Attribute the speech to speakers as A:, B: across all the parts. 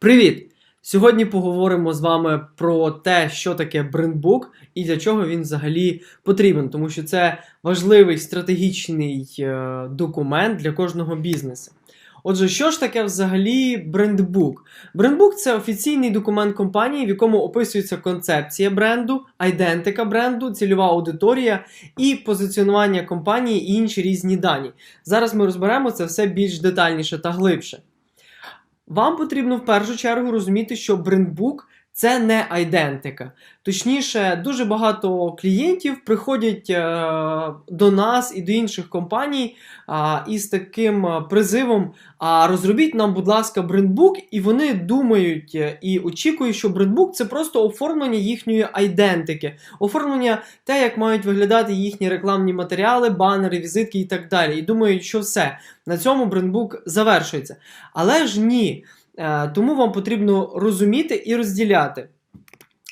A: Привіт! Сьогодні поговоримо з вами про те, що таке брендбук і для чого він взагалі потрібен, тому що це важливий стратегічний е, документ для кожного бізнесу. Отже, що ж таке взагалі брендбук? Брендбук це офіційний документ компанії, в якому описується концепція бренду, айдентика бренду, цільова аудиторія і позиціонування компанії і інші різні дані. Зараз ми розберемо це все більш детальніше та глибше. Вам потрібно в першу чергу розуміти, що брендбук це не айдентика. Точніше, дуже багато клієнтів приходять е, до нас і до інших компаній е, із таким е, призивом: а розробіть нам, будь ласка, брендбук, і вони думають е, і очікують, що брендбук це просто оформлення їхньої айдентики, оформлення те, як мають виглядати їхні рекламні матеріали, банери, візитки і так далі. І думають, що все на цьому брендбук завершується. Але ж ні. Е, тому вам потрібно розуміти і розділяти.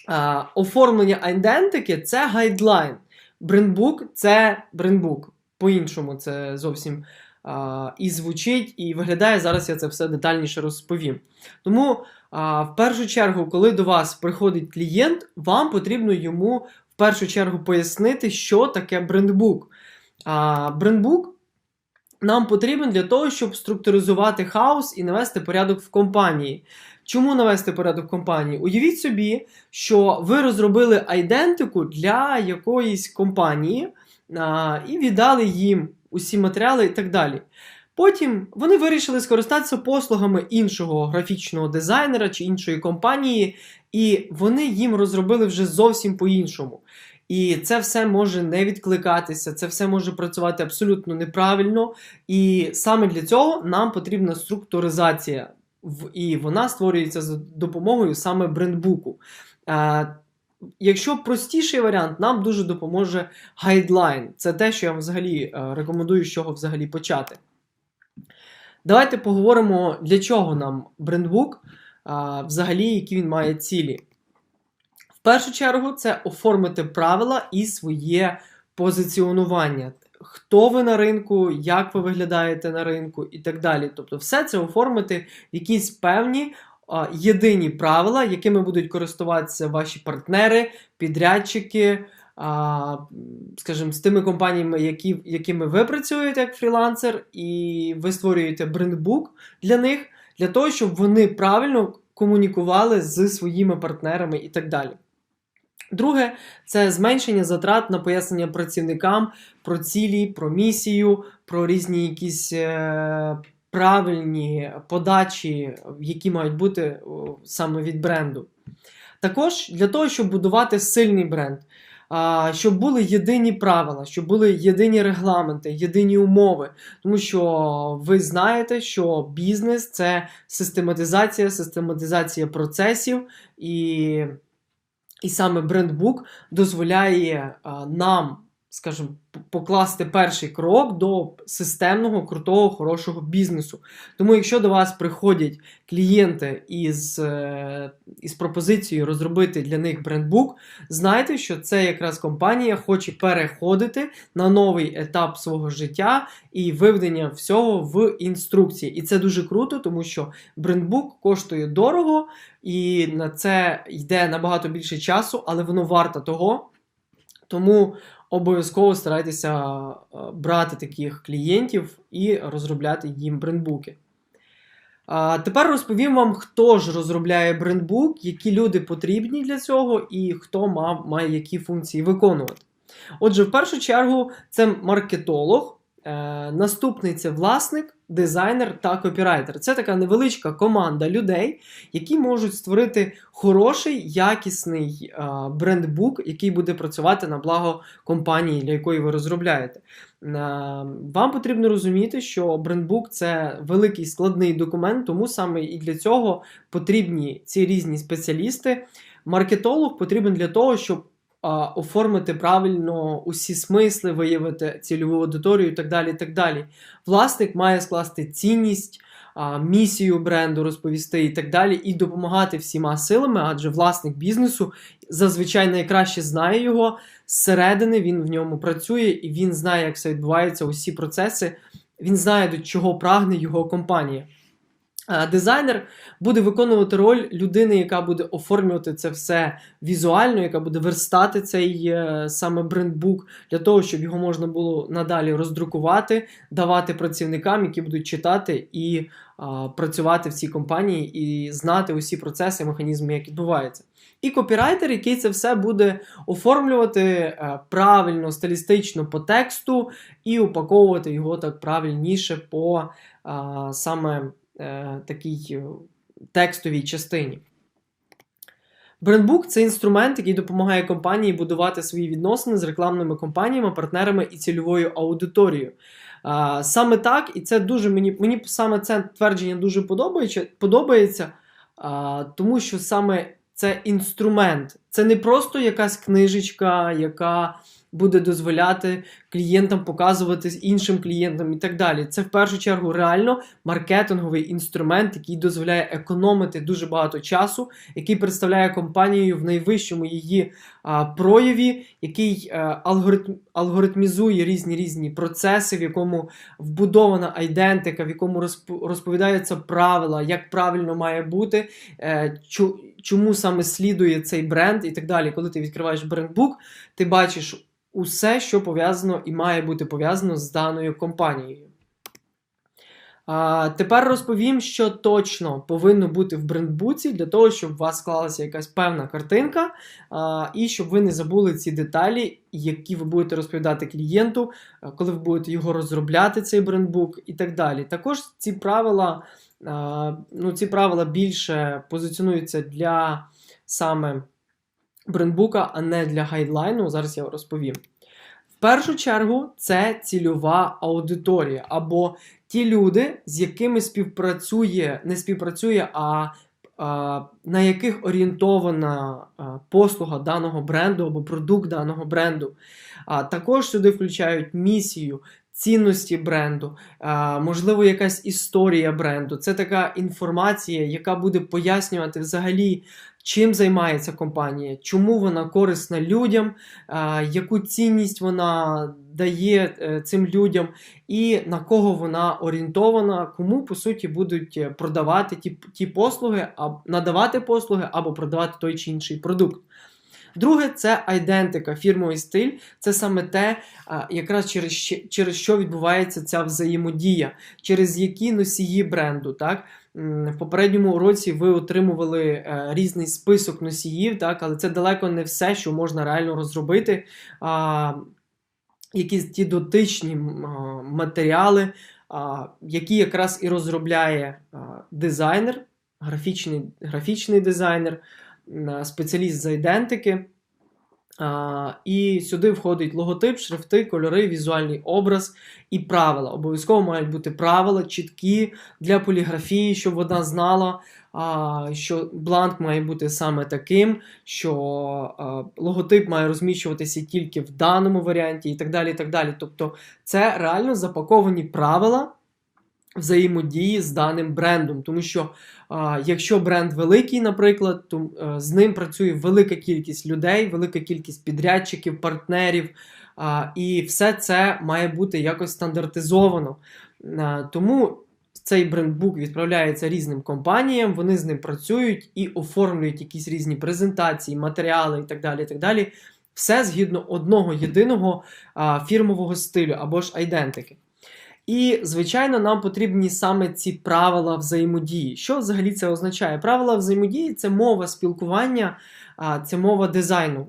A: Е, оформлення айдентики це гайдлайн. Брендбук це брендбук. По-іншому це зовсім а, і звучить, і виглядає. Зараз я це все детальніше розповім. Тому, в першу чергу, коли до вас приходить клієнт, вам потрібно йому в першу чергу пояснити, що таке брендбук. Брендбук нам потрібен для того, щоб структуризувати хаос і навести порядок в компанії. Чому навести порядок в компанії? Уявіть собі, що ви розробили айдентику для якоїсь компанії а, і віддали їм усі матеріали і так далі. Потім вони вирішили скористатися послугами іншого графічного дизайнера чи іншої компанії, і вони їм розробили вже зовсім по-іншому. І це все може не відкликатися, це все може працювати абсолютно неправильно. І саме для цього нам потрібна структуризація, і вона створюється за допомогою саме брендбуку. Якщо простіший варіант, нам дуже допоможе гайдлайн. Це те, що я вам взагалі е, рекомендую, з чого взагалі почати. Давайте поговоримо, для чого нам брендбук, взагалі, які він має цілі. В першу чергу, це оформити правила і своє позиціонування. Хто ви на ринку, як ви виглядаєте на ринку і так далі. Тобто, все це оформити в якісь певні а, єдині правила, якими будуть користуватися ваші партнери, підрядчики, а, скажімо, з тими компаніями, які, якими ви працюєте як фрілансер, і ви створюєте брендбук для них, для того, щоб вони правильно комунікували з своїми партнерами і так далі. Друге, це зменшення затрат на пояснення працівникам про цілі, про місію, про різні якісь е, правильні подачі, які мають бути саме від бренду. Також для того, щоб будувати сильний бренд, щоб були єдині правила, щоб були єдині регламенти, єдині умови. Тому що ви знаєте, що бізнес це систематизація, систематизація процесів і. І саме брендбук дозволяє нам, скажімо, покласти перший крок до системного, крутого, хорошого бізнесу. Тому, якщо до вас приходять клієнти із е, із пропозицією розробити для них брендбук, знайте, що це якраз компанія хоче переходити на новий етап свого життя і виведення всього в інструкції. І це дуже круто, тому що брендбук коштує дорого, і на це йде набагато більше часу, але воно варто того. Тому обов'язково старайтеся е, брати таких клієнтів і розробляти їм брендбуки. Тепер розповім вам, хто ж розробляє брендбук, які люди потрібні для цього, і хто мав, має які функції виконувати. Отже, в першу чергу, це маркетолог. Е, наступний це власник, дизайнер та копірайтер. Це така невеличка команда людей, які можуть створити хороший, якісний брендбук, який буде працювати на благо компанії, для якої ви розробляєте. Вам потрібно розуміти, що брендбук це великий складний документ, тому саме і для цього потрібні ці різні спеціалісти. Маркетолог потрібен для того, щоб оформити правильно усі смисли, виявити цільову аудиторію і так далі. і так далі. Власник має скласти цінність, місію бренду, розповісти і так далі, і допомагати всіма силами, адже власник бізнесу зазвичай найкраще знає його зсередини, він в ньому працює і він знає, як все відбувається, усі процеси. Він знає, до чого прагне його компанія. Дизайнер буде виконувати роль людини, яка буде оформлювати це все візуально, яка буде верстати цей е, саме брендбук для того, щоб його можна було надалі роздрукувати, давати працівникам, які будуть читати і а, працювати в цій компанії, і знати усі процеси, механізми, як відбуваються. І копірайтер, який це все буде оформлювати е, правильно, стилістично по тексту і упаковувати його так правильніше по а, саме. Е, такій е, текстовій частині. Брендбук це інструмент, який допомагає компанії будувати свої відносини з рекламними компаніями, партнерами і цільовою аудиторією. Саме так, і це дуже мені мені саме це твердження дуже подобається, подобається тому що саме це інструмент, це не просто якась книжечка, яка буде дозволяти клієнтам показувати іншим клієнтам і так далі. Це в першу чергу реально маркетинговий інструмент, який дозволяє економити дуже багато часу, який представляє компанію в найвищому її а, прояві, який а, е, алгоритм, алгоритмізує різні різні процеси, в якому вбудована айдентика, в якому розповідаються правила, як правильно має бути. Е, чому саме слідує цей бренд і так далі. Коли ти відкриваєш брендбук, ти бачиш усе, що пов'язано і має бути пов'язано з даною компанією. А, Тепер розповім, що точно повинно бути в брендбуці для того, щоб у вас склалася якась певна картинка, а, і щоб ви не забули ці деталі, які ви будете розповідати клієнту, коли ви будете його розробляти, цей брендбук і так далі. Також ці правила а, ну, ці правила більше позиціонуються для саме брендбука, а не для гайдлайну. Зараз я розповім. В першу чергу, це цільова аудиторія, або ті люди, з якими співпрацює, не співпрацює, а на яких орієнтована послуга даного бренду або продукт даного бренду. А Також сюди включають місію, цінності бренду, можливо, якась історія бренду. Це така інформація, яка буде пояснювати взагалі, чим займається компанія, чому вона корисна людям, яку цінність вона дає е, цим людям, і на кого вона орієнтована, кому по суті будуть продавати ті ті послуги, надавати послуги або продавати той чи інший продукт. Друге, це айдентика, фірмовий стиль. Це саме те, якраз через через що відбувається ця взаємодія, через які носії бренду. так. В попередньому уроці ви отримували е, різний список носіїв, так, але це далеко не все, що можна реально розробити. Якісь ті дотичні матеріали, які якраз і розробляє дизайнер, графічний, графічний дизайнер спеціаліст з айдентики. А, І сюди входить логотип, шрифти, кольори, візуальний образ і правила. Обов'язково мають бути правила чіткі для поліграфії, щоб вона знала, а, що бланк має бути саме таким, що а, логотип має розміщуватися тільки в даному варіанті, і так далі. і так далі. Тобто це реально запаковані правила взаємодії з даним брендом. Тому що а, якщо бренд великий, наприклад, то а, е, з ним працює велика кількість людей, велика кількість підрядчиків, партнерів, а, і все це має бути якось стандартизовано. А, тому цей брендбук відправляється різним компаніям, вони з ним працюють і оформлюють якісь різні презентації, матеріали і так далі. І так далі. Все згідно одного єдиного а, фірмового стилю або ж айдентики. І, звичайно, нам потрібні саме ці правила взаємодії. Що взагалі це означає? Правила взаємодії це мова спілкування, це мова дизайну.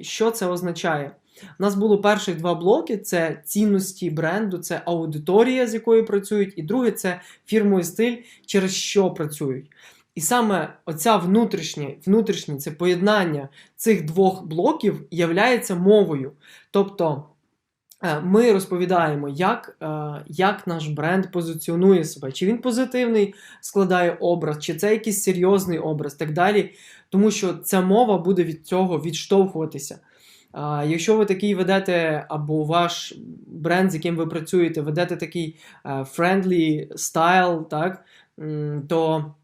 A: Що це означає? У нас було перших два блоки: це цінності бренду, це аудиторія, з якою працюють, і друге це фірмовий стиль, через що працюють. І саме оця внутрішнє, внутрішнє це поєднання цих двох блоків являється мовою. Тобто. Е, ми розповідаємо, як е, як наш бренд позиціонує себе, чи він позитивний складає образ, чи це якийсь серйозний образ, так далі. Тому що ця мова буде від цього відштовхуватися. Якщо ви такий ведете, або ваш бренд, з яким ви працюєте, ведете такий е, friendly style, так, то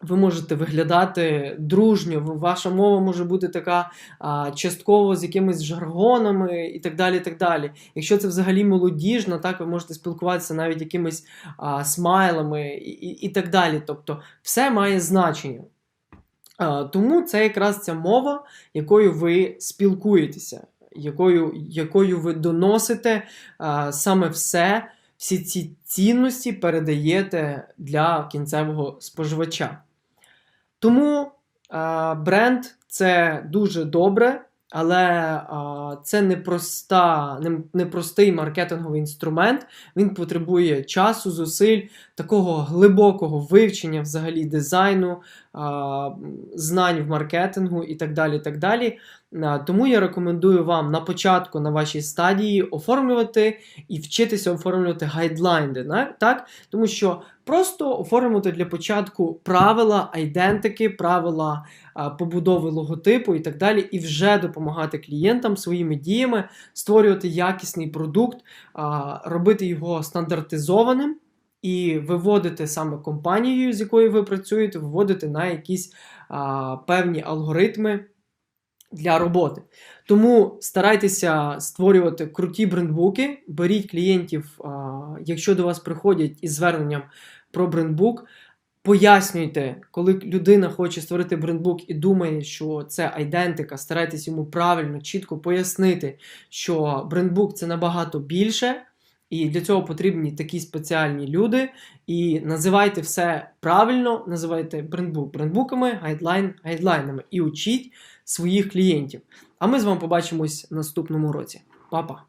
A: ви можете виглядати дружньо, ваша мова може бути така а, частково з якимись жаргонами і так далі. так далі. Якщо це взагалі молодіжно, так ви можете спілкуватися навіть якимись а, смайлами і, і, і так далі. Тобто, все має значення. А, тому це якраз ця мова, якою ви спілкуєтеся, якою, якою ви доносите а, саме все, всі ці цінності передаєте для кінцевого споживача. Тому а, бренд це дуже добре, але а, це не, проста, не, не простий маркетинговий інструмент. Він потребує часу, зусиль, такого глибокого вивчення взагалі дизайну, а, знань в маркетингу і так далі. так далі. Тому я рекомендую вам на початку на вашій стадії оформлювати і вчитися оформлювати гайдлайни. Так? Тому що просто оформлювати для початку правила айдентики, правила побудови логотипу і так далі, і вже допомагати клієнтам своїми діями створювати якісний продукт, робити його стандартизованим. І виводити саме компанією, з якою ви працюєте, виводити на якісь а, певні алгоритми для роботи. Тому старайтеся створювати круті брендбуки, беріть клієнтів, якщо до вас приходять із зверненням про брендбук. Пояснюйте, коли людина хоче створити брендбук і думає, що це айдентика, старайтесь йому правильно, чітко пояснити, що брендбук це набагато більше, і для цього потрібні такі спеціальні люди. І називайте все правильно, називайте брендбук брендбуками, гайдлайн гайдлайнами і учіть своїх клієнтів. А ми з вами побачимось в наступному році. Па-па!